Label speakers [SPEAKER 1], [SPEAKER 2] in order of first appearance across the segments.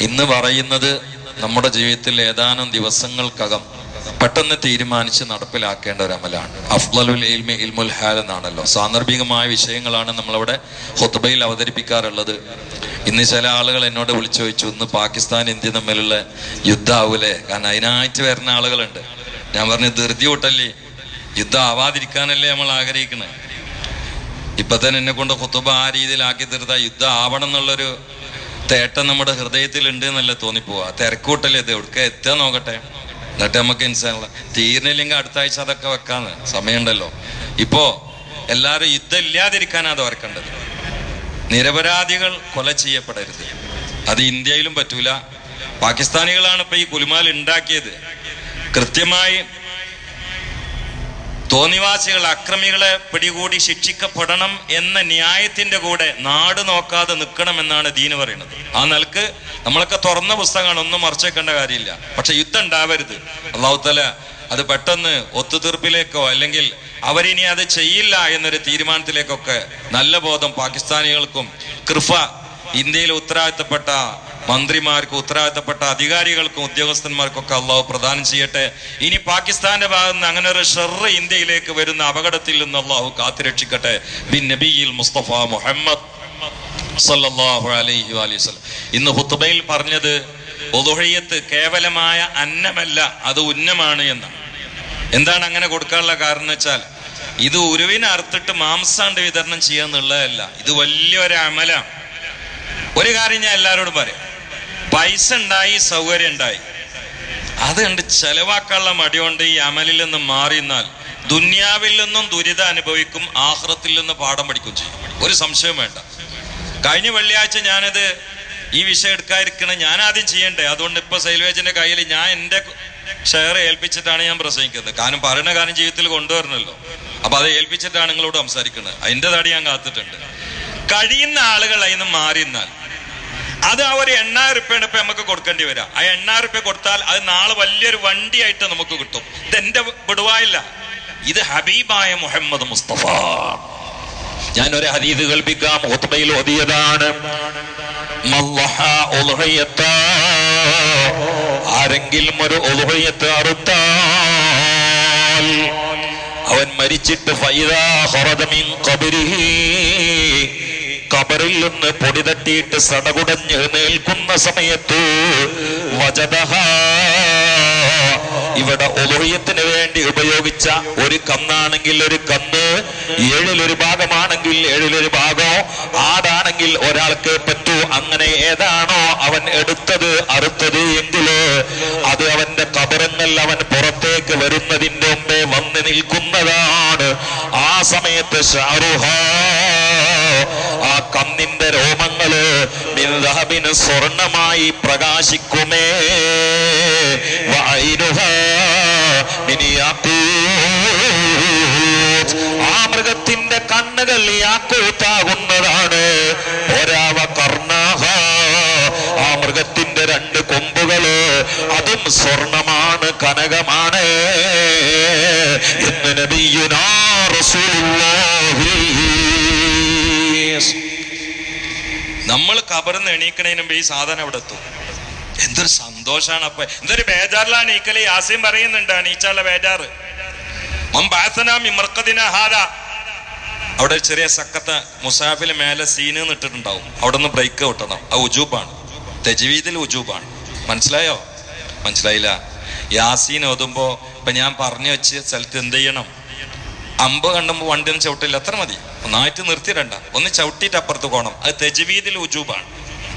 [SPEAKER 1] ഇന്ന് പറയുന്നത് നമ്മുടെ ജീവിതത്തിൽ ഏതാനും ദിവസങ്ങൾക്കകം പെട്ടെന്ന് തീരുമാനിച്ച് നടപ്പിലാക്കേണ്ട ഒരു അമലാണ്. അഫ്ലലുൽ ഇൽമി ഇൽമുൽ ഹാൽ എന്നാണല്ലോ. സാന്ദർഭികമായ വിഷയങ്ങളാണ് നമ്മളവിടെ ഹുത്തബയിൽ അവതരിപ്പിക്കാറുള്ളത്. ഇന്ന് ചില ആളുകൾ എന്നോട് വിളിച്ചു ചോദിച്ചു ഇന്ന് പാകിസ്ഥാൻ ഇന്ത്യ തമ്മിലുള്ള യുദ്ധാവൂലേ? കാരണം അതിനായിട്ട് വരുന്ന ആളുകളുണ്ട്. ഞാൻ പറഞ്ഞു ധൃതി കൂട്ടല്ലേ. യുദ്ധം ആവാതിരിക്കാനല്ലേ നമ്മൾ ആഗ്രഹിക്കുന്നത് ഇപ്പൊ തന്നെ എന്നെ കൊണ്ട് കുത്തുബ ആ രീതിയിലാക്കി തീർത്ത യുദ്ധം ആവണം എന്നുള്ളൊരു തേട്ടം നമ്മുടെ ഹൃദയത്തിൽ ഉണ്ട് എന്നല്ലേ തോന്നിപ്പോവാ. തിരക്കൂട്ടല്ലേ ഇത്? എവിടെ എത്താൻ നോക്കട്ടെ. എന്നിട്ട് നമുക്ക് ഇൻസാനുള്ള തീർന്നില്ലെങ്കിൽ അടുത്ത ആഴ്ച അതൊക്കെ വെക്കാന്ന്. സമയമുണ്ടല്ലോ. ഇപ്പോ എല്ലാവരും യുദ്ധം ഇല്ലാതിരിക്കാനാണ് അത് ഓർക്കേണ്ടത്. നിരപരാധികൾ കൊല ചെയ്യപ്പെടരുത്. അത് ഇന്ത്യയിലും പറ്റൂല. പാകിസ്ഥാനികളാണ് ഇപ്പൊ ഈ കുലുമാൽ ഉണ്ടാക്കിയത്. കൃത്യമായി തോന്നിവാസികൾ അക്രമികളെ പിടികൂടി ശിക്ഷിക്കപ്പെടണം എന്ന ന്യായത്തിന്റെ കൂടെ നാട് നോക്കാതെ നിൽക്കണമെന്നാണ് ദീന് പറയുന്നത്. ആ നിലയ്ക്ക് നമ്മളൊക്കെ തുറന്ന പുസ്തകമാണ് ഒന്നും മറച്ചേക്കേണ്ട കാര്യമില്ല. പക്ഷെ യുദ്ധം ഉണ്ടാവരുത്. അള്ളാഹുത്തല അത് പെട്ടെന്ന് ഒത്തുതീർപ്പിലേക്കോ അല്ലെങ്കിൽ അവരിനി അത് ചെയ്യില്ല എന്നൊരു തീരുമാനത്തിലേക്കൊക്കെ നല്ല ബോധം പാകിസ്ഥാനികൾക്കും കൃഫ ഇന്ത്യയിൽ ഉത്തരവാദിത്തപ്പെട്ട മന്ത്രിമാർക്കും ഉത്തരവാദിത്തപ്പെട്ട അധികാരികൾക്കും ഉദ്യോഗസ്ഥന്മാർക്കൊക്കെ അള്ളാഹു പ്രദാനം ചെയ്യട്ടെ. ഇനി പാകിസ്ഥാന്റെ ഭാഗത്ത് നിന്ന് അങ്ങനെ ഒരു ഷെറ് ഇന്ത്യയിലേക്ക് വരുന്ന അപകടത്തിൽ നിന്ന് അള്ളാഹു കാത്തുരക്ഷിക്കട്ടെ. ബിൻ നബിയിൽ മുസ്തഫ മുഹമ്മദ് അലൈഹി ഇന്ന് ഹുത്തുബയിൽ പറഞ്ഞത് ഒതുഹയ്യത്ത് കേവലമായ അന്നമല്ല അത് ഉന്നമാണ് എന്നാണ്. എന്താണ് അങ്ങനെ കൊടുക്കാനുള്ള കാരണം വെച്ചാൽ ഇത് ഉരുവിനെ അറുത്തിട്ട് മാംസാണ്ട് വിതരണം ചെയ്യാന്നുള്ളതല്ല ഇത് വലിയൊരു അമലാണ്. ഒരു കാര്യം ഞാൻ എല്ലാവരോടും പറയാം. പൈസ ഉണ്ടായി സൗകര്യം ഉണ്ടായി. അത് കണ്ട് ചെലവാക്കാനുള്ള മടിയുണ്ട് ഈ അമലിൽ നിന്ന് മാറിയെന്നാൽ ദുന്യാവിൽ നിന്നും ദുരിതം അനുഭവിക്കും ആഹ്റത്തിൽ നിന്ന് പാഠം പഠിക്കും ചെയ്യും. ഒരു സംശയം വേണ്ട. കഴിഞ്ഞ വെള്ളിയാഴ്ച ഞാനത് ഈ വിഷയം എടുക്കാതിരിക്കണം ഞാൻ ആദ്യം ചെയ്യണ്ടേ. അതുകൊണ്ട് ഇപ്പൊ സൈൽവേജിന്റെ കയ്യിൽ ഞാൻ എന്റെ ഷെയർ ഏൽപ്പിച്ചിട്ടാണ് ഞാൻ പ്രസംഗിക്കുന്നത്. കാരണം പറയുന്ന കാര്യം ജീവിതത്തിൽ കൊണ്ടുവരണല്ലോ. അപ്പൊ അത് ഏൽപ്പിച്ചിട്ടാണ് നിങ്ങളോട് സംസാരിക്കുന്നത് അതിന്റെ തടി ഞാൻ കാത്തിട്ടുണ്ട്. കഴിയുന്ന ആളുകൾ അതിന് മാറി നിന്നാൽ അത് ആ ഒരു എണ്ണായിരം റുപ്യാണ് ഇപ്പൊ നമുക്ക് കൊടുക്കേണ്ടി വരിക. ആ എണ്ണായിരം റുപ്യ കൊടുത്താൽ അത് നാളെ വലിയൊരു വണ്ടിയായിട്ട് നമുക്ക് കിട്ടും. ഇത് എന്റെ വിടുവായില്ല. ഇത് ഹബീബായ മുഹമ്മദ് മുസ്തഫ. ഞാൻ ഒരു ഹദീദ് കൽപ്പിക്കാം ഹുത്ബയിൽ ഓതിയതാണ്. ആരെങ്കിലും ഒരു ഒലുഹയ്യത്ത് അറുത്താൽ അവൻ മരിച്ചിട്ട് ഫൈദാ ഖറജ മിൻ ഖബരിഹി. കബറിൽ നിന്ന് പൊടി തട്ടിയിട്ട് സടകുടഞ്ഞ് നിൽക്കുന്ന സമയത്ത് വജതഹ ഇവിടെ ഒലുഹ്യത്തിന് വേണ്ടി ഉപയോഗിച്ച ഒരു കന്നാണെങ്കിൽ ഒരു കന്ന് ഏഴിലൊരു ഭാഗമാണെങ്കിൽ ഏഴിലൊരു ഭാഗം ആടാണെങ്കിൽ ഒരാൾക്ക് പറ്റൂ അങ്ങനെ ഏതാണോ അവൻ എടുത്തത് അറുത്തത് എങ്കിൽ അത് അവന്റെ കബറങ്ങൾ അവൻ പുറത്തേക്ക് വരുന്നതിന്റെ മുമ്പേ വന്ന് നിൽക്കുന്നതാണ്. ആ സമയത്ത് ഷാറുഹ മിൻദഹബിന് സ്വർണമായി പ്രകാശിക്കുമേ. ആ മൃഗത്തിന്റെ കണ്ണുകൾ യാക്കൂത്താകുന്നതാണ്. ഒരാവ കർണാഹ. ആ മൃഗത്തിന്റെ രണ്ട് കൊമ്പുകൾ അതും സ്വർണമാണ് കനകമാണ്. എന്ന് നബിയുനാ റസൂലുള്ളാഹി നമ്മൾ കബറിന്ന് എണീക്കണതിന് ഈ സാധനം അവിടെ എത്തും. എന്തൊരു സന്തോഷാണ് അപ്പൊ. എന്തൊരു ബേജാറിലാണ് ഈക്കൽ യാസീം പറയുന്നുണ്ട് അണീച്ചാളെ ബേജാറ്. അവിടെ ചെറിയ സക്കത്ത മുസാഫിൽ മേലെ സീന് നിട്ടിട്ടുണ്ടാവും അവിടെ നിന്ന് ബ്രേക്ക് വിട്ടണം ആ ഉജൂബാണ്. തെജീവിദിൽ ഉജൂബാണ്. മനസ്സിലായോ? മനസ്സിലായില്ല. യാസീൻ ഓതുമ്പോ ഇപ്പൊ ഞാൻ പറഞ്ഞു വെച്ച സ്ഥലത്ത് എന്ത് ചെയ്യണം? അമ്പ് കണ്ടുമ്പോൾ വണ്ടി ഒന്നും ചവിട്ടില്ല. അത്ര മതി. ഒന്നായിട്ട് നിർത്തിയിടണ്ട ഒന്ന് ചവിട്ടിയിട്ട് അപ്പുറത്ത് പോകണം. അത് തെജവീതിൽ ഉജൂബാണ്.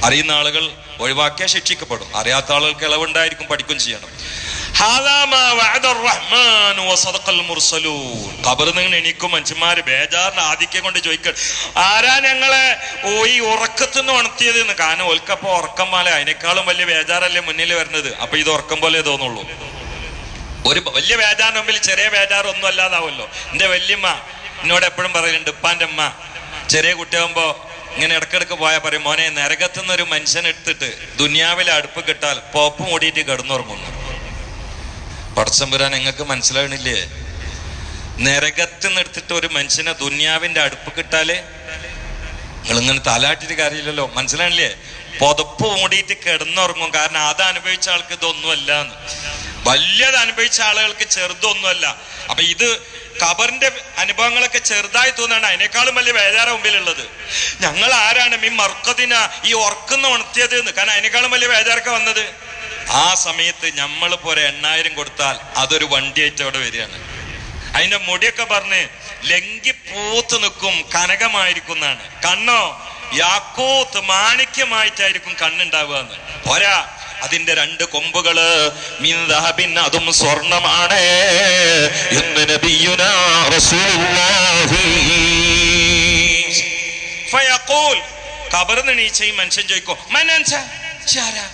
[SPEAKER 1] അറിയുന്ന ആളുകൾ ഒഴിവാക്കിയാൽ ശിക്ഷിക്കപ്പെടും. അറിയാത്ത ആളുകൾക്ക് ഇളവുണ്ടായിരിക്കും പഠിക്കും ചെയ്യണം. കബറിൽ നിന്ന് എണീക്കും മനുഷ്യന്മാര് ബേജാറിന്റെ ആധിക്യം കൊണ്ട് ചോദിക്ക ആരാ ഞങ്ങളെ ഓ ഈ ഉറക്കത്തുനിന്ന് ഉണർത്തിയത്? കാരണം ഒൽക്കപ്പോ ഉറക്കം പോലെ അതിനേക്കാളും വലിയ ബേജാറല്ലേ മുന്നിൽ വരുന്നത്. അപ്പൊ ഇത് ഉറക്കം പോലെ തോന്നുള്ളൂ. ഒരു വലിയ വേജാറിന് മുമ്പിൽ ചെറിയ ബേജാർ ഒന്നും അല്ലാതാവുമല്ലോ എന്റെ വല്യമ്മ എന്നോട് എപ്പോഴും പറയുന്നുണ്ട് ഉപ്പാന്റെ അമ്മ ചെറിയ കുട്ടിയാകുമ്പോൾ ഇങ്ങനെ ഇടക്കിടക്ക് പോയാൽ പറയും മോനെ നരകത്തുനിന്ന് ഒരു മനുഷ്യനെടുത്തിട്ട് ദുനിയാവിലെ അടുപ്പ് കിട്ടാൽ പോപ്പ് മൂടിയിട്ട് കിടന്നുറങ്ങുന്നു. പടച്ചമ്പുരാൻ നിങ്ങൾക്ക് മനസ്സിലാകണില്ലേ നരകത്തുനിന്ന് എടുത്തിട്ട് ഒരു മനുഷ്യനെ ദുന്യാവിന്റെ അടുപ്പ് കിട്ടാൽ നിങ്ങൾ ഇങ്ങനെ തലാട്ടിട്ട് കാര്യമില്ലല്ലോ. മനസ്സിലാണില്ലേ പുതപ്പ് മൂടിയിട്ട് കിടന്നുറങ്ങും. കാരണം അത് അനുഭവിച്ച ആൾക്ക് ഇതൊന്നുമല്ല വലിയത് അനുഭവിച്ച ആളുകൾക്ക് ചെറുതൊന്നുമല്ല. അപ്പൊ ഇത് ഖബറിന്റെ അനുഭവങ്ങളൊക്കെ ചെറുതായി തോന്നാണ്. അതിനേക്കാളും വലിയ വേദാര മുമ്പിലുള്ളത്. ഞങ്ങൾ ആരാണ് ഈ മർക്കതിന ഈ ഉറക്കുന്ന ഉണർത്തിയത് എന്ന് കാരണം അതിനേക്കാളും വലിയ വേദാരൊക്കെ വന്നത്? ആ സമയത്ത് നമ്മൾ പോലെ എണ്ണായിരം കൊടുത്താൽ അതൊരു വണ്ടിയായിട്ട് അവിടെ വരികയാണ്. അതിന്റെ മുടിയൊക്കെ പറഞ്ഞ് ലങ്കി പൂത്ത് നിൽക്കും കനകമായിരിക്കുന്നതാണ് കണ്ണോ? യാക്കോത്ത് മാണിക്യമായിട്ടായിരിക്കും കണ്ണുണ്ടാവുക എന്ന്. പോരാ അതിന്റെ രണ്ട് കൊമ്പുകൾ മിൻ ദഹബിൻ അതും സ്വർണമാണ്. എന്ന് നബിയുനാ റസൂലുള്ളാഹി. ഫയഖൂൽ ഖബറിന്ന് നീച്ചയും മനുഷ്യൻ ചോദിക്കും മനൻസ ചാരാ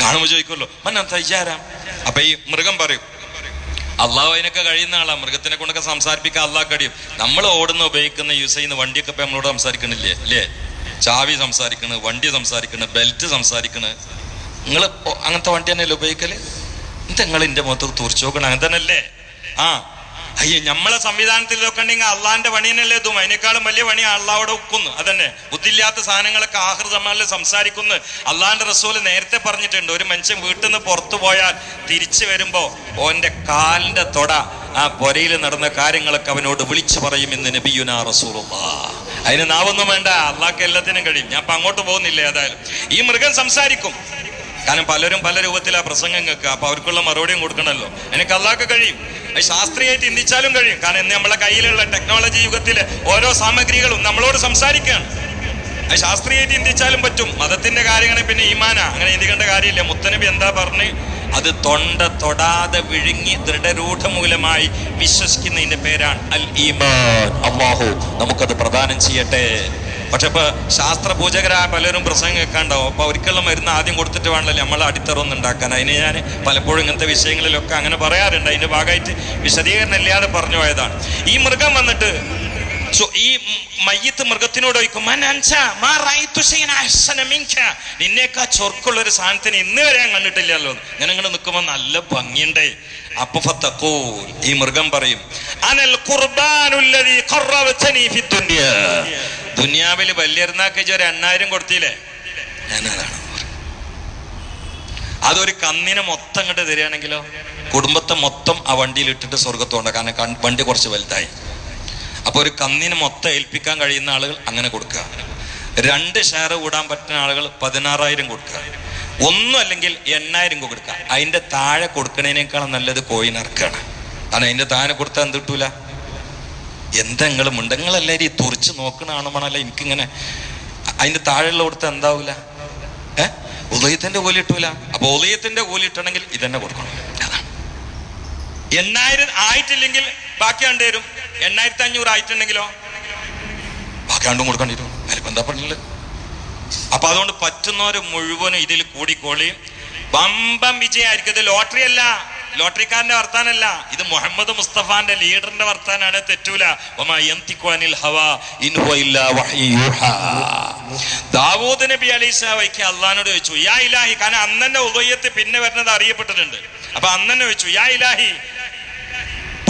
[SPEAKER 1] കാണുമ്പോ ചോദിക്കുമല്ലോ മന്നന്ത? ഇജാരാ അപ്പൊ ഈ മൃഗം പറയും അള്ളാഹു അതിനൊക്കെ കഴിയുന്ന ആളാണ് മൃഗത്തിനെ കൊണ്ടൊക്കെ സംസാരിപ്പിക്കാൻ അള്ളാഹ് കഴിയും. നമ്മൾ ഓടുന്ന ഉപയോഗിക്കുന്ന യൂസ് ചെയ്യുന്ന വണ്ടിയൊക്കെ ഇപ്പൊ നമ്മളോട് സംസാരിക്കണില്ലേ? അല്ലേ? ചാവി സംസാരിക്കണ് വണ്ടി സംസാരിക്കണ് ബെൽറ്റ് സംസാരിക്കണ്. നിങ്ങൾ അങ്ങനത്തെ വണ്ടി തന്നെയല്ലേ ഉപയോഗിക്കൽ? എന്താ നിങ്ങൾ എന്റെ മുഖത്ത് തുറച്ചു നോക്കണം അങ്ങനെ തന്നെയല്ലേ ആ അയ്യോ നമ്മളെ സംവിധാനത്തിലൊക്കെ ഉണ്ടെങ്കിൽ അള്ളാന്റെ പണി തന്നെയല്ലേ ഇതും. അതിനേക്കാളും വലിയ പണി അള്ളാഹോടെ ഉക്കുന്നു അതന്നെ. ബുദ്ധിയില്ലാത്ത സാധനങ്ങളൊക്കെ ആഹൃ സമാലിൽ സംസാരിക്കുന്നു. അള്ളാന്റെ റസൂൽ നേരത്തെ പറഞ്ഞിട്ടുണ്ട് ഒരു മനുഷ്യൻ വീട്ടിൽ നിന്ന് പുറത്തു പോയാൽ തിരിച്ചു വരുമ്പോ ഓന്റെ കാലിന്റെ തൊട ആ പൊരയിൽ നടന്ന കാര്യങ്ങളൊക്കെ അവനോട് വിളിച്ചു പറയും എന്ന് നബിയുന റസൂലുള്ള. അതിന് നാവൊന്നും വേണ്ട. അള്ളാഹ്ക്ക് എല്ലാത്തിനും കഴിയും. ഞാൻ അങ്ങോട്ട് പോകുന്നില്ല ഏതായാലും. ഈ മൃഗം സംസാരിക്കും. കാരണം പലരും പല രൂപത്തിലാ പ്രസംഗം കേൾക്കുക. അപ്പൊ അവർക്കുള്ള മറുപടിയും കൊടുക്കണമല്ലോ. എനിക്ക് അള്ളാഹ്ക്ക് കഴിയും. അത് ശാസ്ത്രീയമായിട്ട് ചിന്തിച്ചാലും കഴിയും. കാരണം ഇന്ന് നമ്മളെ കയ്യിലുള്ള ടെക്നോളജി യുഗത്തിലെ ഓരോ സാമഗ്രികളും നമ്മളോട് സംസാരിക്കുകയാണ്. അത് ശാസ്ത്രീയമായിട്ട് ചിന്തിച്ചാലും പറ്റും. മതത്തിന്റെ കാര്യങ്ങളെ പിന്നെ ഈമാന. അങ്ങനെ ചിന്തിക്കേണ്ട കാര്യമില്ല. മുത്തനബി എന്താ പറഞ്ഞ്? അത് തൊണ്ട തൊടാതെ വിഴുങ്ങി ദൃഢരൂഢമൂലമായി വിശ്വസിക്കുന്നതിന്റെ പേരാണ് അൽ ഈമാൻ അള്ളാഹു നമുക്കത് പ്രദാനം ചെയ്യട്ടെ. പക്ഷെ ശാസ്ത്ര പൂജകരായ പലരും പ്രസംഗം കേൾക്കാണ്ടാവും. അപ്പൊ അവർക്കുള്ള മരുന്ന് ആദ്യം കൊടുത്തിട്ട് വേണമല്ലോ നമ്മൾ അടിത്തറൊന്നും ഉണ്ടാക്കാൻ. അതിന് ഞാൻ പലപ്പോഴും ഇങ്ങനത്തെ വിഷയങ്ങളിലൊക്കെ അങ്ങനെ പറയാറുണ്ട്. അതിന്റെ ഭാഗമായിട്ട് വിശദീകരണം ഇല്ലാതെ പറഞ്ഞു പോയതാണ്. ഈ മൃഗം വന്നിട്ട് ഈ മയ്യത്ത് മൃഗത്തിനോട്. നിന്നേക്കാ ചൊർക്കുള്ള ഒരു സാധനത്തിന് ഇന്ന് വരെ ഞാൻ കണ്ടിട്ടില്ലല്ലോ. ഞാൻ ഇങ്ങനെ നിൽക്കുമ്പോൾ നല്ല ഭംഗിയുണ്ടേ. അപ്പൊ ഈ മൃഗം പറയും അനൽ ദുനിയാവിൽ വലിയരുന്നാക്ക് ഒരു എണ്ണായിരം കൊടുത്തില്ലേ? അതൊരു കന്നിനെ മൊത്തം ഇങ്ങോട്ട് തരികയാണെങ്കിലോ? കുടുംബത്തെ മൊത്തം ആ വണ്ടിയിൽ ഇട്ടിട്ട് സ്വർഗത്തോണ്ട കാരണം വണ്ടി കുറച്ച് വലുതായി. അപ്പൊ ഒരു കന്നിന് മൊത്തം ഏൽപ്പിക്കാൻ കഴിയുന്ന ആളുകൾ അങ്ങനെ കൊടുക്കുക. രണ്ട് ഷെയർ കൂടാൻ പറ്റുന്ന ആളുകൾ പതിനാറായിരം കൊടുക്കുക. ഒന്നും അല്ലെങ്കിൽ എണ്ണായിരം കൊടുക്കുക. അതിന്റെ താഴെ കൊടുക്കണേനേക്കാളും നല്ലത് കോയിൻ ഇറക്കുകയാണ് കാരണം അതിന്റെ താഴെ കൊടുത്താൽ എന്ത് കിട്ടൂല? എന്തെങ്കിലും നിങ്ങൾ മുണ്ടങ്ങളെല്ലാവരും ഈ തുറിച്ച് നോക്കണ ആണുമണല്ല എനിക്കിങ്ങനെ അതിന്റെ താഴെയുള്ള കൊടുത്താൽ എന്താവൂല? ഏ? ഉദയത്തിന്റെ കൂലി കിട്ടൂല. അപ്പൊ ഉദയത്തിന്റെ കൂലി കിട്ടണമെങ്കിൽ ഇതന്നെ കൊടുക്കണം. എണ്ണായിരം ആയിട്ടില്ലെങ്കിൽ ബാക്കി കണ്ടു തരും എണ്ണായിരത്തി അഞ്ഞൂറ് ആയിട്ടുണ്ടെങ്കിലോ? ബാക്കി രണ്ടും കൊടുക്കേണ്ടി വരും അതിൽ പറഞ്ഞില്ല അപ്പൊ അതുകൊണ്ട് പറ്റുന്നവര് മുഴുവനും ഇതിൽ കൂടിക്കോളി. ബമ്പം വിജയമായിരിക്കും. ഇത് ലോട്ടറി അല്ല. ലോട്ടറിക്കാരന്റെ വർത്താനല്ല. ഇത് മുഹമ്മദ് മുസ്തഫാന്റെ ലീഡറിന്റെ വർത്താനാണ്. തെറ്റൂല. ദാവൂദ് നബി അലൈഹിസ്സലാമയ്ക്ക് അള്ളഹാനോട് ചോദിച്ചു യാ ഇലാഹി കാരണം അന്നെ ഉദയത്ത് പിന്നെ വരുന്നത് അറിയപ്പെട്ടിട്ടുണ്ട്. അപ്പൊ അന്നെ ചോദിച്ചു യാ ഇലാഹി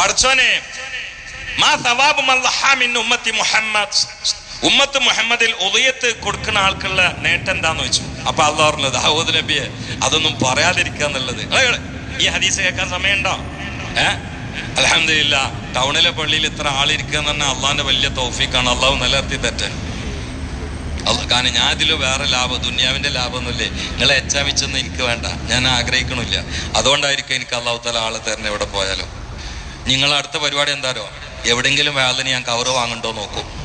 [SPEAKER 1] പഠിച്ചോനെ മാ ഉമ്മത്തി മുഹമ്മദ്. ഉമ്മത്ത് മുഹമ്മദിൽ ഉദയത്ത് കൊടുക്കുന്ന ആൾക്കുള്ള നേട്ടം എന്താന്ന് വെച്ചു? അപ്പൊ അള്ളാഹ് പറഞ്ഞത് ദാവൂദ് നബിയെ അതൊന്നും പറയാതിരിക്കുക എന്നുള്ളത്. ഈ ഹദീസ് കേൾക്കാൻ സമയമുണ്ടോ? ഏ? അലഹമില്ല ടൗണിലെ പള്ളിയിൽ ഇത്ര ആളിരിക്കുക എന്ന് പറഞ്ഞാൽ അള്ളാഹിന്റെ വലിയ തോഫിക്കാണ് അള്ളാഹു നിലനിർത്തി തെറ്റ് കാരണം ഞാൻ ഇതിൽ വേറെ ലാഭം ദുന്യാവിന്റെ ലാഭമൊന്നുമില്ലേ? നിങ്ങളെ എച്ചാമിച്ചൊന്നും എനിക്ക് വേണ്ട. ഞാൻ ആഗ്രഹിക്കണില്ല. അതുകൊണ്ടായിരിക്കും എനിക്ക് അള്ളാഹു തല ആളെ തരണം എവിടെ പോയാലോ. നിങ്ങൾ അടുത്ത പരിപാടി എന്താരോ എവിടെങ്കിലും വേദന ഞാൻ കവറ് വാങ്ങണ്ടോ നോക്കും.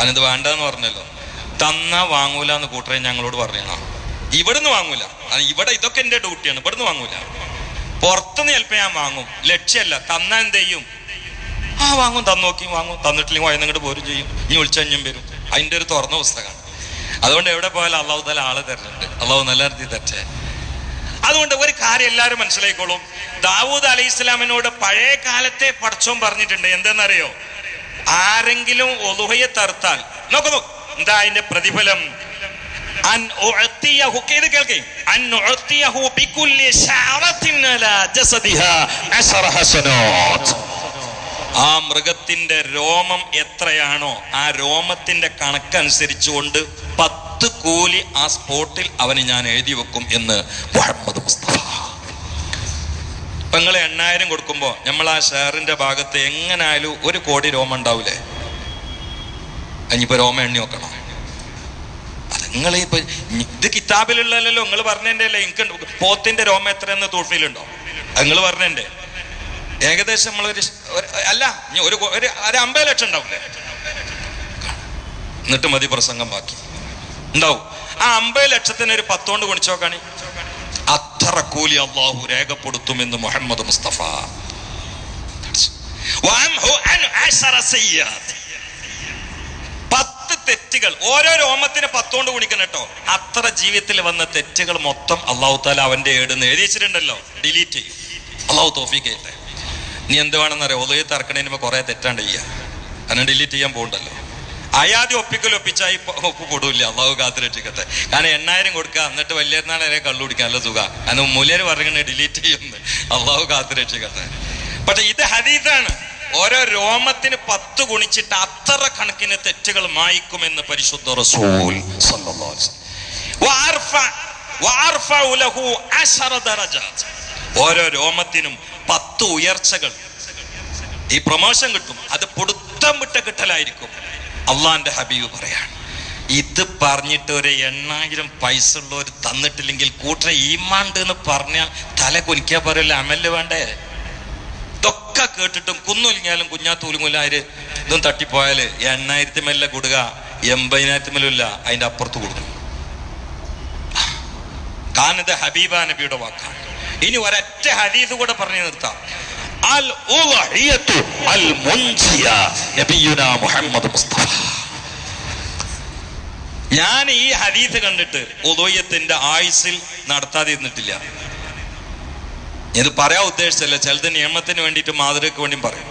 [SPEAKER 1] അതിനത് വേണ്ടെന്ന് പറഞ്ഞല്ലോ. തന്ന വാങ്ങൂല എന്ന് കൂട്ടരെ ഞങ്ങളോട് പറയണ ഇവിടുന്ന് വാങ്ങൂല. ഇവിടെ ഇതൊക്കെ എന്റെ ഡ്യൂട്ടിയാണ്. ഇവിടുന്ന് വാങ്ങൂല. പുറത്തുനിന്ന് ചിലപ്പോ ഞാൻ വാങ്ങും. ലക്ഷ്യമല്ല. തന്ന എന്ത് ചെയ്യും? ആ വാങ്ങും. തന്നു നോക്കി വാങ്ങും. തന്നിട്ടില്ലെങ്കിൽ വയന്ന് ഇങ്ങോട്ട് പോരും ചെയ്യും. ഇനി വിളിച്ചഞ്ഞും വരും. അതിന്റെ ഒരു തുറന്ന പുസ്തകമാണ്. അതുകൊണ്ട് എവിടെ പോയാലും അള്ളാഹു തല ആളെ തരുന്നുണ്ട്. അള്ളാഹു നല്ല അർത്ഥി തരട്ടെ. അതുകൊണ്ട് ഒരു കാര്യം എല്ലാവരും മനസ്സിലാക്കിക്കോളും ദാവൂദ് അലൈഹി ഇസ്ലാമിനോട് പഴയ കാലത്തെ പടച്ചോൻ പറഞ്ഞിട്ടുണ്ട്. എന്തെന്നറിയോ? ആരെങ്കിലും ഒലുഹയെ തറുത്താൽ നോക്കൂ. എന്താ അതിന്റെ പ്രതിഫലം? ഇത് കേൾക്കേ. അൻ ആ മൃഗത്തിന്റെ രോമം എത്രയാണോ ആ രോമത്തിന്റെ കണക്കനുസരിച്ചുകൊണ്ട് പത്ത് കൂലി ആ സ്പോട്ടിൽ അവന് ഞാൻ എഴുതി വെക്കും എന്ന് മുഹമ്മദ് മുസ്തഫ. നിങ്ങൾ എണ്ണായിരം കൊടുക്കുമ്പോൾ നമ്മൾ ആ ഷെയറിന്റെ ഭാഗത്ത് എങ്ങനായാലും ഒരു കോടി രോമം ഉണ്ടാവില്ലേ ഇനിയിപ്പോ രോമ എണ്ണി നോക്കണം നിങ്ങൾ ഇപ്പൊ ഇത് കിതാബിലുള്ളല്ലോ നിങ്ങൾ പറഞ്ഞതിന്റെ അല്ലേ? എനിക്ക് പോത്തിന്റെ രോമം എത്രയെന്ന് തൂഫിയിലുണ്ടോ? നിങ്ങൾ പറഞ്ഞതിന്റെ. ഏകദേശം നമ്മളൊരു അല്ല ഒരു ഒരു അമ്പത് ലക്ഷം ഉണ്ടാവില്ലേ എന്നിട്ട് മതി പ്രസംഗം ബാക്കി. ഉണ്ടാവും. ആ അമ്പത് ലക്ഷത്തിന് ഒരു പത്തോണ്ട് ഗുണിച്ചോക്കാണി അത്ര കൂലി അള്ളാഹു രേഖപ്പെടുത്തുമെന്ന് മുഹമ്മദ് മുസ്തഫ. പത്ത് തെറ്റുകൾ. ഓരോ രോമത്തിന് പത്തോണ്ട് കുണിക്കണം കേട്ടോ. അത്ര ജീവിതത്തിൽ വന്ന തെറ്റുകൾ മൊത്തം അള്ളാഹു താല അവന്റെ ഏടുന്ന് എഴുതി ഡിലീറ്റ് ചെയ്യും. അള്ളാഹു തോഫിക്കട്ടെ നീ എന്ത് വേണമെന്നറിയാം? ഒതുകി തറക്കണേന് കുറെ തെറ്റാണ്ട് ചെയ്യുക കാരണം ഡിലീറ്റ് ചെയ്യാൻ പോകണ്ടല്ലോ. അയാദ്യം ഒപ്പിക്കൽ ഒപ്പിച്ചായി ഒപ്പ് പൊടൂല്ല. അള്ളാഹു കാത്തു രക്ഷിക്കട്ടെ കാരണം എണ്ണായിരം കൊടുക്കുക എന്നിട്ട് വലിയ നാളെ കള്ളു കുടിക്കാൻ നല്ല സുഖ. കാരണം മൂലര് പറഞ്ഞു ഡിലീറ്റ് ചെയ്യുന്നു. അള്ളാഹു കാത്തു രക്ഷിക്കട്ടെ പക്ഷെ ഇത് ഹരീതാണ് ഓരോ രോമത്തിന് പത്ത് ഗുണിച്ചിട്ട് അത്ര കണക്കിന് തെറ്റുകൾ മായ്ക്കുമെന്ന് പരിശുദ്ധ റസൂൽ. ഓരോ രോമത്തിനും പത്ത് ഉയർച്ചകൾ. ഈ പ്രൊമോഷൻ കിട്ടും. അത് പൊടുത്തം വിട്ട കിട്ടലായിരിക്കും. അള്ളാന്റെ ഹബീബ് പറയാണ് ഇത് പറഞ്ഞിട്ട് ഒരു എണ്ണായിരം പൈസ ഉള്ളവർ തന്നിട്ടില്ലെങ്കിൽ കൂട്ടരെ ഈമാണ്ട് എന്ന് പറഞ്ഞ തല കുനിക്കാൻ പറയില്ല അമൽ വേണ്ടേ? ഇതൊക്കെ കേട്ടിട്ടും കുന്നൊലിങ്ങാലും കുഞ്ഞാത്തൂലുമുല്ലാര് ഇതും തട്ടിപ്പോയാൽ എണ്ണായിരത്തി മേലെ കൊടുക എൺപതിനായിരത്തി മേലില്ല അതിന്റെ അപ്പുറത്ത് കൊടുക്കും. കാനത് ഹബീബ നബിയുടെ വാക്കാണ്. ഇനി ഒരൊറ്റ ഹദീസ് കൂടെ പറഞ്ഞു നിർത്താം. അൽ മുസ്തഫ. ഞാൻ ഈ ഹദീസ് കണ്ടിട്ട് ഉദോയത്തിന്റെ ആയുസിൽ നടത്താതിരുന്നിട്ടില്ല. ഇത് പറയാൻ ഉദ്ദേശിച്ചല്ല ചിലത് നിയമത്തിന് വേണ്ടിയിട്ട് മാതൃകക്ക് വേണ്ടിയും പറയും.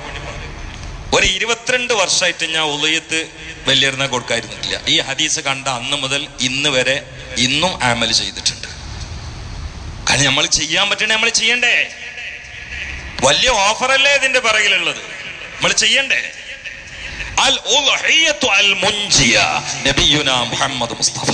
[SPEAKER 1] ഒരു ഇരുപത്തിരണ്ട് വർഷമായിട്ട് ഞാൻ ഉദയത്ത് വലിയിരുന്ന കൊടുക്കാതിരുന്നിട്ടില്ല. ഈ ഹദീസ് കണ്ട അന്ന് മുതൽ ഇന്ന് വരെ ഇന്നും ആമൽ ചെയ്തിട്ടുണ്ട്. കാരണം നമ്മൾ ചെയ്യാൻ പറ്റണേ നമ്മൾ ചെയ്യണ്ടേ? വലിയ ഓഫർ അല്ലേ ഇതിന്റെ പിറകിലുള്ളത്. നമ്മൾ ചെയ്യണ്ടേ? അൽ മുസ്തഫ.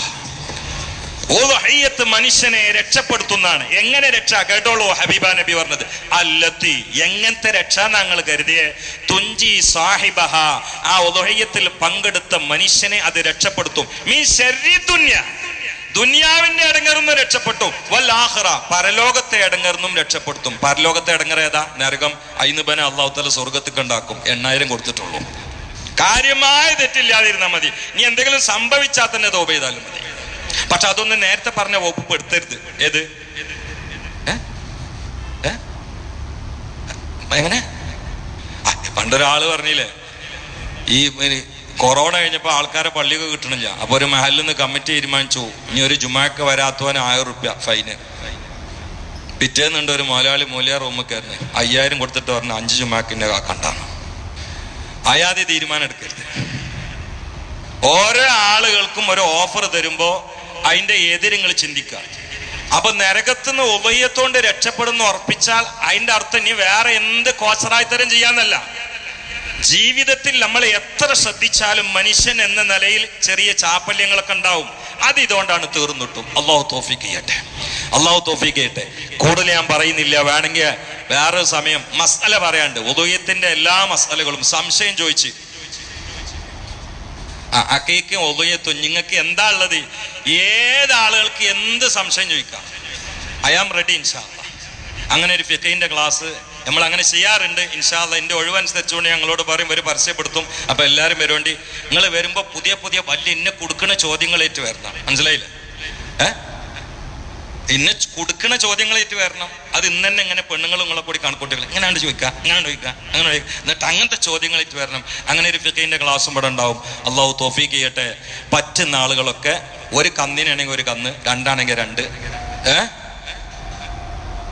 [SPEAKER 1] മനുഷ്യനെ രക്ഷപ്പെടുത്തുന്നതാണ് എങ്ങനെ രക്ഷ? കേട്ടോളൂ ഹബീബ നബി പറഞ്ഞത്. അല്ലത്തി എങ്ങനത്തെ രക്ഷ ഞങ്ങൾ കരുതിയേ? തുഞ്ചി സാഹിബഹ ആ ഉദ്ഹിയ്യത്തിൽ പങ്കെടുത്ത മനുഷ്യനെ അത് രക്ഷപ്പെടുത്തും. മീ ശരീ ദുന്യ ദുനിയാവിന്റെ അടങ്ങറുന്ന് രക്ഷപ്പെട്ടു. വല്ലാഹറ പരലോകത്തെ അടങ്ങറുന്നും രക്ഷപ്പെടുത്തും. പരലോകത്തെ അടങ്ങറ ഏതാ? നരകം. അയിനുബനെ അള്ളാഹു തല സ്വർഗത്തിൽ ഉണ്ടാക്കും. എണ്ണായിരം കൊടുത്തിട്ടുള്ളൂ. കാര്യമായ തെറ്റില്ലാതിരുന്നാൽ മതി. നീ എന്തെങ്കിലും സംഭവിച്ചാൽ തന്നെ തോപ ചെയ്താലും മതി. പക്ഷെ അതൊന്നും നേരത്തെ പറഞ്ഞ വകുപ്പ് എടുത്തരുത്. ഏത്? എങ്ങനെ? പണ്ടൊരാൾ പറഞ്ഞില്ലേ ഈ കൊറോണ കഴിഞ്ഞപ്പോൾ ആൾക്കാരെ പള്ളിയൊക്കെ കിട്ടണില്ല. അപ്പോൾ ഒരു മഹലിൽ നിന്ന് കമ്മിറ്റി തീരുമാനിച്ചു. ഇനി ഒരു ജുമാക്ക് വരാത്തവന് ആയിരം റുപ്യ ഫൈന്. പിറ്റേന്നുണ്ട് ഒരു മലയാളി മൂലിയാർ റൂമിൽ കയറുന്നത് അയ്യായിരം കൊടുത്തിട്ട് പറഞ്ഞ അഞ്ച് ജുമാക്കിന്റെ കണ്ടാണ്. അയാതെ തീരുമാനം എടുക്കരുത്. ഓരോ ആളുകൾക്കും ഒരു ഓഫർ തരുമ്പോൾ അതിന്റെ എതിരങ്ങൾ ചിന്തിക്കുക. അപ്പൊ നരകത്തുനിന്ന് ഉപയത്തോണ്ട് രക്ഷപ്പെടുന്ന ഉറപ്പിച്ചാൽ അതിന്റെ അർത്ഥം ഇനി വേറെ എന്ത് കോച്ചറായിത്തരം ചെയ്യാന്നല്ല. ജീവിതത്തിൽ നമ്മൾ എത്ര ശ്രദ്ധിച്ചാലും മനുഷ്യൻ എന്ന നിലയിൽ ചെറിയ ചാപ്പല്യങ്ങളൊക്കെ ഉണ്ടാവും. അത് ഇതുകൊണ്ടാണ് തീർന്നിട്ടും. അള്ളാഹു തോഫിക്ക് ചെയ്യട്ടെ. അള്ളാഹു തോഫിക്ക് ചെയ്യട്ടെ. കൂടുതൽ ഞാൻ പറയുന്നില്ല. വേണമെങ്കിൽ വേറെ സമയം മസാല പറയാണ്ട് ഉദയത്തിന്റെ എല്ലാ മസാലകളും സംശയം ചോദിച്ച്. അക്കയ്ക്കും ഉദയത്തും നിങ്ങൾക്ക് എന്താ ഉള്ളത്? ഏതാളുകൾക്ക് എന്ത് സംശയം ചോദിക്കാം? ഐ ആം റെഡി ഇൻഷാ അങ്ങനെ ഒരു ഫിഖിന്റെ ക്ലാസ് നമ്മൾ അങ്ങനെ ചെയ്യാറുണ്ട് ഇൻഷാല്ല എന്റെ ഒഴിവനുസരിച്ചുകൊണ്ട് ഞങ്ങളോട് പറയും ഒരു പരസ്യപ്പെടുത്തും. അപ്പോൾ എല്ലാവരും വരുവേണ്ടി നിങ്ങൾ വരുമ്പോൾ പുതിയ പുതിയ വലിയ ഇന്നെ കൊടുക്കുന്ന ചോദ്യങ്ങളേറ്റ് വരണം. മനസ്സിലായില്ലേ? ഏ? ഇന്നെ കൊടുക്കുന്ന ചോദ്യങ്ങളേറ്റ് വരണം. അത് ഇന്ന് തന്നെ ഇങ്ങനെ പെണ്ണുങ്ങളും നിങ്ങളെ കൂടി കണക്കൂട്ടികൾ ഇങ്ങനെയാണ് ചോദിക്കുക അങ്ങനെ ചോദിക്കുക അങ്ങനെ എന്നിട്ട് അങ്ങനത്തെ ചോദ്യങ്ങളേറ്റ് വരണം. അങ്ങനെ ഒരു ഫിഖിന്റെ ക്ലാസ്സും ഇവിടെ ഉണ്ടാവും. അള്ളാഹു തോഫീക്ക് ചെയ്യട്ടെ. പറ്റുന്ന ആളുകളൊക്കെ ഒരു കന്നിനാണെങ്കിൽ ഒരു കന്ന് രണ്ടാണെങ്കിൽ രണ്ട്. ഏഹ്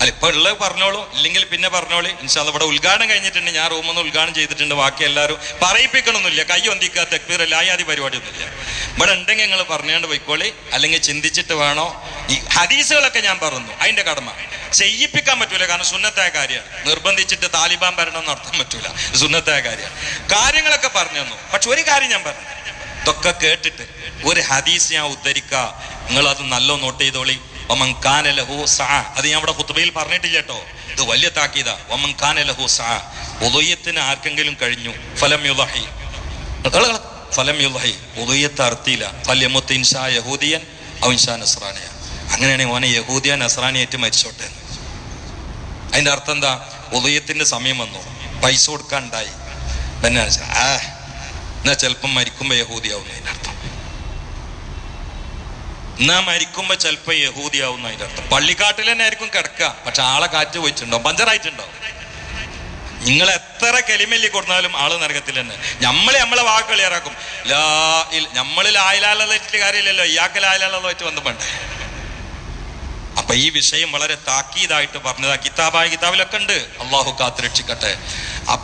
[SPEAKER 1] അല്ല ഇപ്പൊ ഉള്ളത് പറഞ്ഞോളൂ ഇല്ലെങ്കിൽ പിന്നെ പറഞ്ഞോളി. ഇൻഷാൽ ഇവിടെ ഉദ്ഘാടനം കഴിഞ്ഞിട്ടുണ്ട്. ഞാൻ റൂമിൽ നിന്ന് ഉദ്ഘാടനം ചെയ്തിട്ടുണ്ട്. ബാക്കി എല്ലാവരും പറയിപ്പിക്കണമെന്നില്ല കൈ ഒന്തിക്കുക തെക്ബീർ പരിപാടി ഒന്നുമില്ല ഇവിടെ ഉണ്ടെങ്കിൽ നിങ്ങൾ പറഞ്ഞുകൊണ്ട് പോയിക്കോളി. അല്ലെങ്കിൽ ചിന്തിച്ചിട്ട് വേണോ? ഈ ഹദീസുകളൊക്കെ ഞാൻ പറഞ്ഞു. അതിന്റെ കടമ. ചെയ്യിപ്പിക്കാൻ പറ്റൂല. കാരണം സുന്നത്തായ കാര്യമാണ്. നിർബന്ധിച്ചിട്ട് താലിബാൻ ഭരണം നടത്താൻ പറ്റൂല. സുന്നത്തായ കാര്യമാണ്. കാര്യങ്ങളൊക്കെ പറഞ്ഞു തന്നു. പക്ഷെ ഒരു കാര്യം ഞാൻ പറഞ്ഞു. ഇതൊക്കെ കേട്ടിട്ട് ഒരു ഹദീസ് ഞാൻ ഉദ്ധരിക്ക. നിങ്ങൾ അത് നല്ലോ നോട്ട് ചെയ്തോളി. അത് ഞാൻ ഇവിടെ ഖുത്ബയിൽ പറഞ്ഞിട്ടില്ല കേട്ടോ. ഇത് വലിയ താക്കീത. ഒമൻ കാന ലഹു സഅ ഉദയത്തിന് ആർക്കെങ്കിലും കഴിഞ്ഞു? ഫലം യുളഹി ഫലം യുളഹി ഉദയത്ത് അർത്തിയില്ല. ഫല്യമുത്ത് ഇൻഷാ യഹൂദിയൻ ഔ ഇൻഷാ നസ്രാനിയ. അങ്ങനെയാണെങ്കിൽ ഓനെ യഹൂദിയ നസ്രാനിയായിട്ട് മരിച്ചോട്ടെ. അതിന്റെ അർത്ഥം എന്താ? ഉദയത്തിന്റെ സമയം വന്നു. പൈസ കൊടുക്കാണ്ടായി. പിന്നെ ആ എന്നാ ചിലപ്പം മരിക്കുമ്പോ യഹൂദിയാവുന്നു അർത്ഥം. എന്നാ മരിക്കുമ്പോ ചിലപ്പോ യഹൂദിയാവുന്ന അതിന്റെ അർത്ഥം പള്ളിക്കാട്ടിൽ തന്നെ ആയിരിക്കും കിടക്കുക. പക്ഷെ ആളെ കാറ്റ് പോയിട്ടുണ്ടോ? പഞ്ചറായിട്ടുണ്ടോ? നിങ്ങൾ എത്ര കെലിമല്ലി കൊടുത്താലും ആൾ നരകത്തിൽ തന്നെ. നമ്മളെ നമ്മളെ വാക്ക് കളിയാറാക്കും ലാ നമ്മളിൽ ആയിലാളിട്ട് കാര്യമില്ലല്ലോ. വെച്ച് വന്നു പണ്ടേ. അപ്പൊ ഈ വിഷയം വളരെ താക്കീതായിട്ട് പറഞ്ഞതാ. കിതാബായ കിതാബിലൊക്കെ ഉണ്ട്. അള്ളാഹു കാത്ത് രക്ഷിക്കട്ടെ. ആ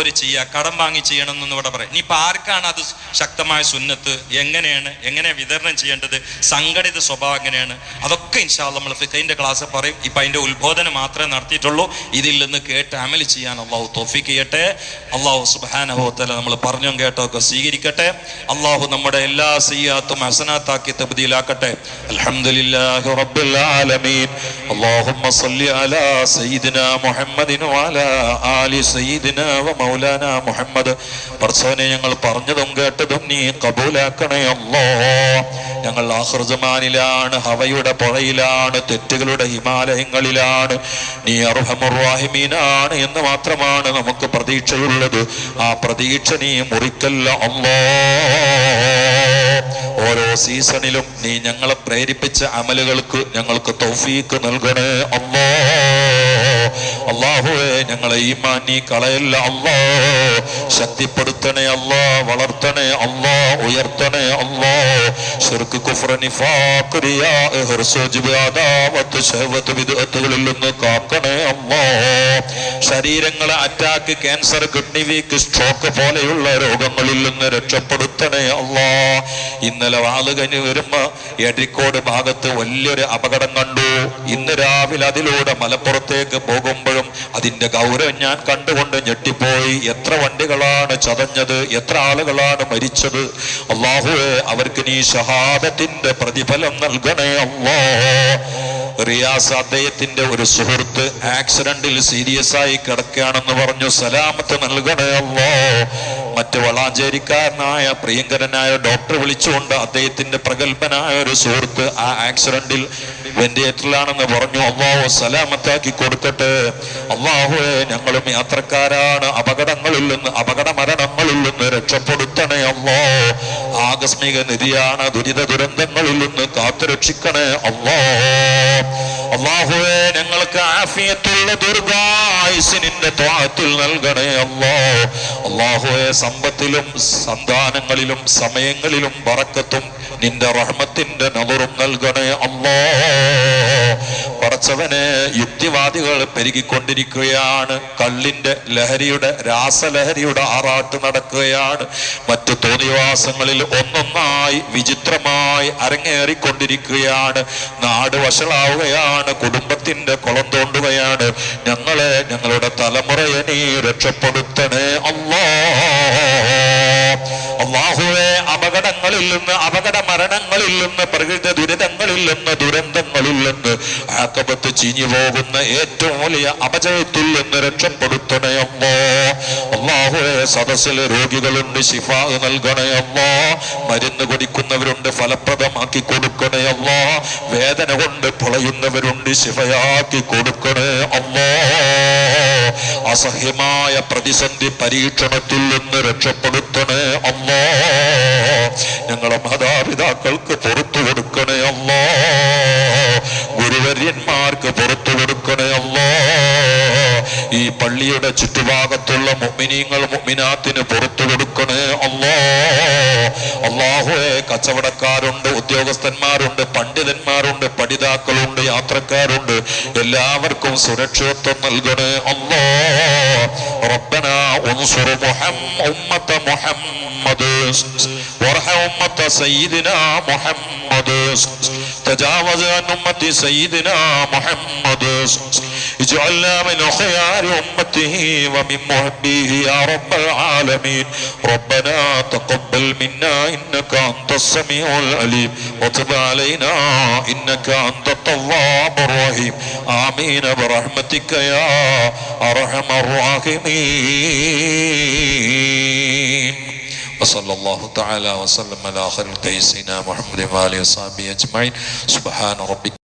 [SPEAKER 1] ഒരു ചെയ്യുക കടം വാങ്ങി ചെയ്യണം എന്ന് ഇവിടെ പറയാം. ഇനി ഇപ്പം ആർക്കാണ് അത് ശക്തമായ സുന്നത്ത്? എങ്ങനെയാണ്? എങ്ങനെ വിതരണം ചെയ്യേണ്ടത്? സംഘടിത സ്വഭാവം എങ്ങനെയാണ്? അതൊക്കെ ഇൻഷാൽ നമ്മൾ ഫിഖൈന്റെ ക്ലാസ് പറയും. ഇപ്പം അതിന്റെ ഉത്ബോധനം മാത്രമേ നടത്തിയിട്ടുള്ളൂ. ഇതിൽ നിന്ന് കേട്ട് അമൽ ചെയ്യാൻ അള്ളാഹു തോഫിക്ക് ചെയ്യട്ടെ. അള്ളാഹു സുബാനഹോത്തല നമ്മൾ പറഞ്ഞും കേട്ടോ ഒക്കെ സ്വീകരിക്കട്ടെ. അള്ളാഹു നമ്മുടെ എല്ലാ സിയാത്തും അസനാത്താക്കി തബ്ദീലാക്കട്ടെ. അലഹമുല്ലാഹി റബ്ബുൽ ആലമീൻ. അള്ളാഹുമ്മ സല്ലി അലാ സയ്യിദിന മുഹമ്മദിൻ ആലി സയ്യിദിന വ മൗലാന മുഹമ്മദ്. പർസവനെ ഞങ്ങൾ പറഞ്ഞതും കേട്ടതും നീ കബൂലാക്കണേ അല്ലോ ഞങ്ങൾ ആഹൃജമാനിലാണ് ഹവയുടെ പുഴയിലാണ് തെറ്റുകളുടെ ഹിമാലയങ്ങളിലാണ്. നീ അർഹമുറാഹിമീനാണ് എന്ന് മാത്രമാണ് നമുക്ക് പ്രതീക്ഷയുള്ളത്. ആ പ്രതീക്ഷ നീ മുറിക്കല്ല അല്ലോ ഓരോ സീസണിലും നീ ഞങ്ങളെ പ്രേരിപ്പിച്ച അമലുകൾക്ക് ഞങ്ങൾക്ക് തൗഫീക്ക് നൽകണേ. അല്ലോ അള്ളാഹുവേ ഞങ്ങളെ ഈ മാനി കളയല്ല. അല്ലോ ശക്തിപ്പെടുത്തണേ അല്ലോ വളർത്തണേ അല്ലോ ഉയർത്തണേ അല്ലോ ഷിർക്ക് കുഫ്ര നിഫാഖ് റിയാ ഹിർസുജ് ബിഅദാവത്ത് ശഹവത്ത് ബിദ്അത്തുകളിൽ നിന്ന് കാക്കണേ അല്ലോ ശരീരങ്ങളെ attack cancer kidney weak stroke പോലെയുള്ള രോഗങ്ങളിൽ നിന്ന് രക്ഷപ്പെടുത്തണേ അല്ലോ ഇന്നലെ വാളുകഞ്ഞ് വരുമ്പോ എടിക്കോട് ഭാഗത്ത് വലിയൊരു അപകടം കണ്ടു. ഇന്ന് രാവിലെ അതിലൂടെ മലപ്പുറത്തേക്ക് പോകുമ്പോഴും അതിന്റെ ഗൗരവം ഞാൻ കണ്ടുകൊണ്ട് ഞെട്ടിപ്പോയി. എത്ര വണ്ടികളാണ് ചതഞ്ഞത് എത്ര ആളുകളാണ് മരിച്ചത്. അള്ളാഹുവെ അവർക്ക് നീ ഷഹാദത്തിന്റെ പ്രതിഫലം നൽകണേ അള്ളാ റിയാസ് അദ്ദേഹത്തിന്റെ ഒരു സുഹൃത്ത് ആക്സിഡന്റിൽ സീരിയസ് ആയി കിടക്കുകയാണെന്ന് പറഞ്ഞു. സലാമത്ത് നൽകണേ അല്ലോ മറ്റു വളാഞ്ചേരിക്കാരനായ പ്രിയങ്കരനായ ഡോക്ടർ വിളിച്ചുകൊണ്ട് അദ്ദേഹത്തിന്റെ പ്രഗത്ഭനായ ഒരു സുഹൃത്ത് ആ ആക്സിഡന്റിൽ വെന്റിലേറ്ററിലാണെന്ന് പറഞ്ഞു. അള്ളാഹു സലാമത്താക്കി കൊടുക്കട്ടെ അള്ളാഹുവെ ഞങ്ങളും യാത്രക്കാരാണ്. അപകടങ്ങളിൽ നിന്ന് അപകട മരണങ്ങളിൽ നിന്ന് രക്ഷപ്പെടുത്തണേ അള്ളോ ആകസ്മിക നിധിയാണ് ദുരിത ദുരന്തങ്ങളിൽ നിന്ന് കാത്തുരക്ഷിക്കണേ അള്ളോ അള്ളാഹുവെ ഞങ്ങൾക്ക് ആഫിയത്തുള്ള ദുർഗായുസിനിന്റെ ത്വാത്തിൽ നൽകണേ അല്ലോ. അള്ളാഹുവെ സമ്പത്തിലും സന്താനങ്ങളിലും സമയങ്ങളിലും പറക്കത്തും നിന്റെ റഹ്മത്തിന്റെ നവറും നൽകണേ അല്ലോ. പറച്ചവനെ യുക്തിവാദികൾ പെരുകിക്കൊണ്ടിരിക്കുകയാണ്. കള്ളിന്റെ ലഹരിയുടെ രാസലഹരിയുടെ ആറാട്ട് നടക്കുകയാണ്. മറ്റു തോന്നിവാസങ്ങളിൽ ഒന്നൊന്നായി വിചിത്രമായി അരങ്ങേറിക്കൊണ്ടിരിക്കുകയാണ്. നാട് വഷളാവുകയാണ്. കുടുംബത്തിന്റെ കുളം തോണ്ടുകയാണ്. ഞങ്ങളെ ഞങ്ങളുടെ തലമുറയെ നീ രക്ഷപ്പെടുത്തണേ അല്ലാഹുവേ അപകടങ്ങളിൽ നിന്ന് അപകട മരണങ്ങളിൽ നിന്ന് പ്രകൃതി ദുരിതങ്ങളിൽ നിന്ന് ദുരന്തങ്ങളിൽ നിന്ന് ആക്കപത്ത് ചീഞ്ഞു പോകുന്ന ഏറ്റവും വലിയ അപജയത്തിൽ നിന്ന് രക്ഷപ്പെടുത്തണയമ്മോ അള്ളാഹുവെ സദസ്സിലെ രോഗികളുണ്ട് ശിഫ നൽകണയമ്മോ മരുന്ന് കുടിക്കുന്നവരുണ്ട് ഫലപ്രദമാക്കി കൊടുക്കണയമ്മോ വേദന കൊണ്ട് പൊളയുന്നവരുണ്ട് ശിഫയാക്കി കൊടുക്കണേ അമ്മോ അസഹ്യമായ പ്രതിസന്ധി പരീക്ഷണത്തിൽ നിന്ന് രക്ഷപ്പെടുത്തണേ അമ്മോ മാതാപിതാക്കൾക്ക് പുറത്തു കൊടുക്കണേ അമ്മോ ഗുരുവര്യന്മാർക്ക് പുറത്തു കൊടുക്കണേ അമ്മോ ഈ പള്ളിയുടെ ചുറ്റുഭാഗത്തുള്ള മുഅ്മിനീങ്ങൾ മുഅ്മിനാത്തിന് പുറത്തു കൊടുക്കണേ അല്ലോ അള്ളാഹുവെ കച്ചവടക്കാരുണ്ട് ഉദ്യോഗസ്ഥന്മാരുണ്ട് പണ്ഡിതന്മാരുണ്ട് പഠിതാക്കളുണ്ട് യാത്രക്കാരുണ്ട് എല്ലാവർക്കും സുരക്ഷിതത്വം നൽകണേ അല്ലോ റബ്ബന ഉൻസുർ മുഹം ഉമ്മത്ത മുഹമ്മദ് وارحم أمة سيدنا محمد
[SPEAKER 2] تجاوز عن أمة سيدنا محمد. اجعلنا من خيار أمته ومن محبيه يا رب العالمين. ربنا تقبل منا إنك أنت السميع العليم. وتب علينا إنك أنت التواب الرحيم. آمين برحمتك يا أرحم الراحمين. وصلى الله تعالى وسلم على خير سيدنا محمد وآله وصحبه أجمعين. سبحان ربك.